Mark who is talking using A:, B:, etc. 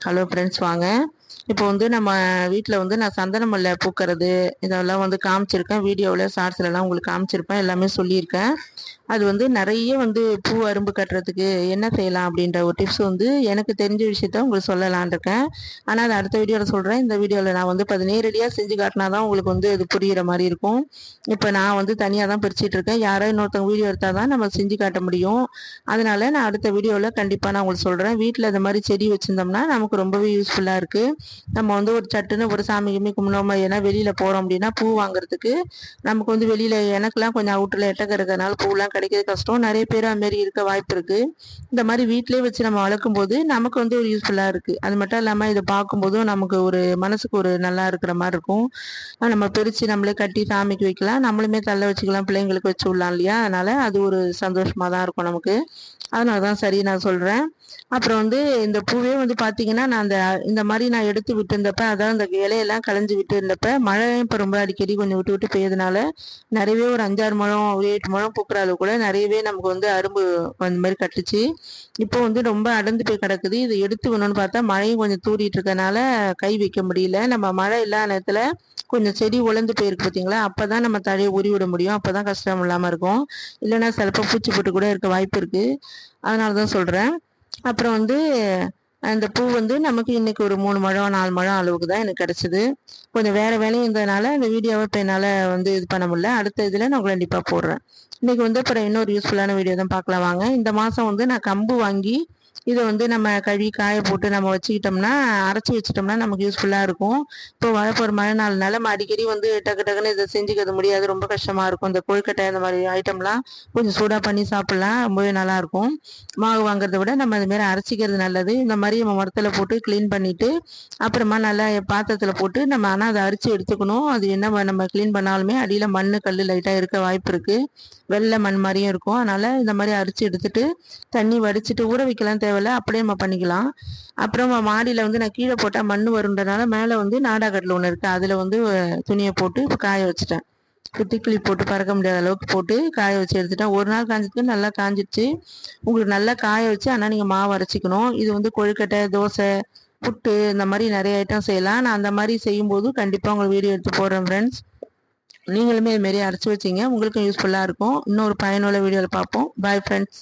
A: Hello friends வாங்க. இப்போ வந்து நம்ம வீட்டில் வந்து நான் சந்தனமல்ல பூக்கிறது இதெல்லாம் வந்து காமிச்சிருக்கேன். வீடியோவில் ஷார்ட்ஸ்லலாம் உங்களுக்கு காமிச்சிருப்பேன். எல்லாமே சொல்லியிருக்கேன். அது வந்து நிறைய வந்து பூ அரும்பு கட்டுறதுக்கு என்ன செய்யலாம் அப்படின்ற ஒரு டிப்ஸ் வந்து எனக்கு தெரிஞ்ச விஷயத்த உங்களுக்கு சொல்லலான் இருக்கேன். ஆனால் அது அடுத்த வீடியோவில் சொல்கிறேன் இந்த வீடியோவில் நான் வந்து இப்போ நேரடியாக செஞ்சு காட்டினா தான் உங்களுக்கு வந்து அது புரிகிற மாதிரி இருக்கும். இப்போ நான் வந்து தனியாக தான் பிரிச்சுட்டு இருக்கேன். யாரோ இன்னொருத்தவங்க வீடியோ எடுத்தால் தான் நம்ம செஞ்சு காட்ட முடியும். அதனால நான் அடுத்த வீடியோவில் கண்டிப்பாக நான் உங்களுக்கு சொல்கிறேன் வீட்டில் இந்த மாதிரி செடி வச்சுருந்தோம்னா நமக்கு ரொம்பவே யூஸ்ஃபுல்லாக இருக்குது நம்ம வந்து ஒரு சட்டுன்னு ஒரு சாமி கிமி கும்பிடோம் ஏன்னா வெளியில் போகிறோம் அப்படின்னா பூ வாங்குறதுக்கு நமக்கு வந்து வெளியில் எனக்குலாம் கொஞ்சம் அவுட்டில் எட்டக்க இருக்கிறதுனால பூலாம் கிடைக்கிறது கஷ்டம். நிறைய பேர் அதுமாரி இருக்க வாய்ப்பு இருக்குது இந்த மாதிரி வீட்டிலே வச்சு நம்ம வளர்க்கும் போது நமக்கு வந்து ஒரு யூஸ்ஃபுல்லாக இருக்குது அது மட்டும் இல்லாமல் இதை பார்க்கும்போதும் நமக்கு ஒரு மனசுக்கு ஒரு நல்லா இருக்கிற மாதிரி இருக்கும். நம்ம பிரித்து நம்மளே கட்டி சாமிக்கு வைக்கலாம். நம்மளுமே தள்ள வச்சுக்கலாம் பிள்ளைங்களுக்கு வச்சு விடலாம் இல்லையா? அதனால் அது ஒரு சந்தோஷமாக தான் இருக்கும் நமக்கு. அதனால தான் சரி நான் சொல்கிறேன் அப்புறம் வந்து இந்த பூவே வந்து பார்த்தீங்கன்னா நான் அந்த இந்த மாதிரி நான் எடுத்து விட்டு இருந்தப்ப அதான் அந்த இலையெல்லாம் களைஞ்சு விட்டு இருந்தப்ப மழையும் இப்போ ரொம்ப அடிக்கடி கொஞ்சம் விட்டு விட்டு பெய்யதுனால நிறையவே ஒரு அஞ்சாறு முழம் ஒரு எட்டு முழம் பூக்கிற அளவு கூட நிறையவே நமக்கு வந்து அரும்பு அந்த மாதிரி கட்டுச்சு. இப்போ வந்து ரொம்ப அடர்ந்து போய் கிடக்குது. இது எடுத்து வேணும்னு பார்த்தா மழையும் கொஞ்சம் தூரிட்டு இருக்கனால கை வைக்க முடியல. நம்ம மழை இல்லாத நேரத்தில் கொஞ்சம் செடி உழந்து போயிருக்கு பார்த்தீங்களா அப்போ தான் நம்ம தழையை உரி விட முடியும். அப்போ தான் கஷ்டம் இல்லாமல் இருக்கும். இல்லைன்னா சிலப்போ பூச்சி போட்டு கூட இருக்க வாய்ப்பு இருக்குது அதனால தான் சொல்கிறேன் அப்புறம் வந்து அந்த பூ வந்து நமக்கு இன்னைக்கு ஒரு மூணு மழம் நாலு மழம் அளவுக்கு தான் எனக்கு கிடச்சிது. கொஞ்சம் வேறு வேலையும் இருந்ததுனால அந்த வீடியோவை இப்போ என்னால் வந்து இது பண்ண முடியல. அடுத்த இதில் நான் கண்டிப்பாக போடுறேன். இன்றைக்கி வந்து அப்புறம் இன்னொரு யூஸ்ஃபுல்லான வீடியோ தான் பார்க்கலாம். வாங்க. இந்த மாதம் வந்து நான் கம்பு வாங்கி இதை வந்து நம்ம கழுவி காய போட்டு நம்ம வச்சுக்கிட்டோம்னா அரைச்சி வச்சிட்டோம்னா நமக்கு யூஸ்ஃபுல்லாக இருக்கும். இப்போ வரப்போகிற மழை நாள்னால நம்ம அடிக்கடி வந்து டக்கு டக்குன்னு இதை செஞ்சுக்கிறது முடியாது. ரொம்ப கஷ்டமாக இருக்கும். இந்த கொழுக்கட்டை அந்த மாதிரி ஐட்டம்லாம் கொஞ்சம் சூடாக பண்ணி சாப்பிட்லாம். ரொம்பவே நல்லாயிருக்கும். மாவு வாங்குறத விட நம்ம அதுமாரி அரைச்சிக்கிறது நல்லது. இந்த மாதிரி நம்ம மரத்தில் போட்டு க்ளீன் பண்ணிவிட்டு அப்புறமா நல்லா பாத்திரத்தில் போட்டு நம்ம ஆனால் அதை அரிச்சு எடுத்துக்கணும். அது என்ன நம்ம க்ளீன் பண்ணாலுமே அடியில் மண் கல் லைட்டாக இருக்க வாய்ப்பு இருக்குது வெள்ளை மண் மாதிரியும் இருக்கும். அதனால் இந்த மாதிரி அரிச்சு எடுத்துட்டு தண்ணி வடிச்சிட்டு ஊற வைக்கலாம் தேவையில்ல அப்படியே நம்ம பண்ணிக்கலாம். அப்புறம் மாடியில் வந்து நான் கீழே போட்டால் மண் வருன்றனால மேலே வந்து நாடாக்கட்டில் ஒன்று இருக்குது அதில் வந்து துணியை போட்டு இப்போ காய வச்சுட்டேன். குத்திக்கிளி போட்டு பறக்க முடியாத அளவுக்கு போட்டு காய வச்சு எடுத்துட்டேன். ஒரு நாள் காஞ்சதுக்கு நல்லா காஞ்சிடுச்சு உங்களுக்கு நல்லா காய வச்சு ஆனால் நீங்கள் மாவு அரைச்சிக்கணும். இது வந்து கொழுக்கட்டை தோசை புட்டு இந்த மாதிரி நிறைய ஐட்டம் செய்யலாம். நான் அந்த மாதிரி செய்யும்போது கண்டிப்பாக உங்களுக்கு வீடியோ எடுத்து போடுறேன் ஃப்ரெண்ட்ஸ் நீங்களுமே இதுமாரி அரைச்சி வச்சிங்க. உங்களுக்கும் யூஸ்ஃபுல்லாக இருக்கும். இன்னொரு பயனுள்ள வீடியோவில் பார்ப்போம். Bye friends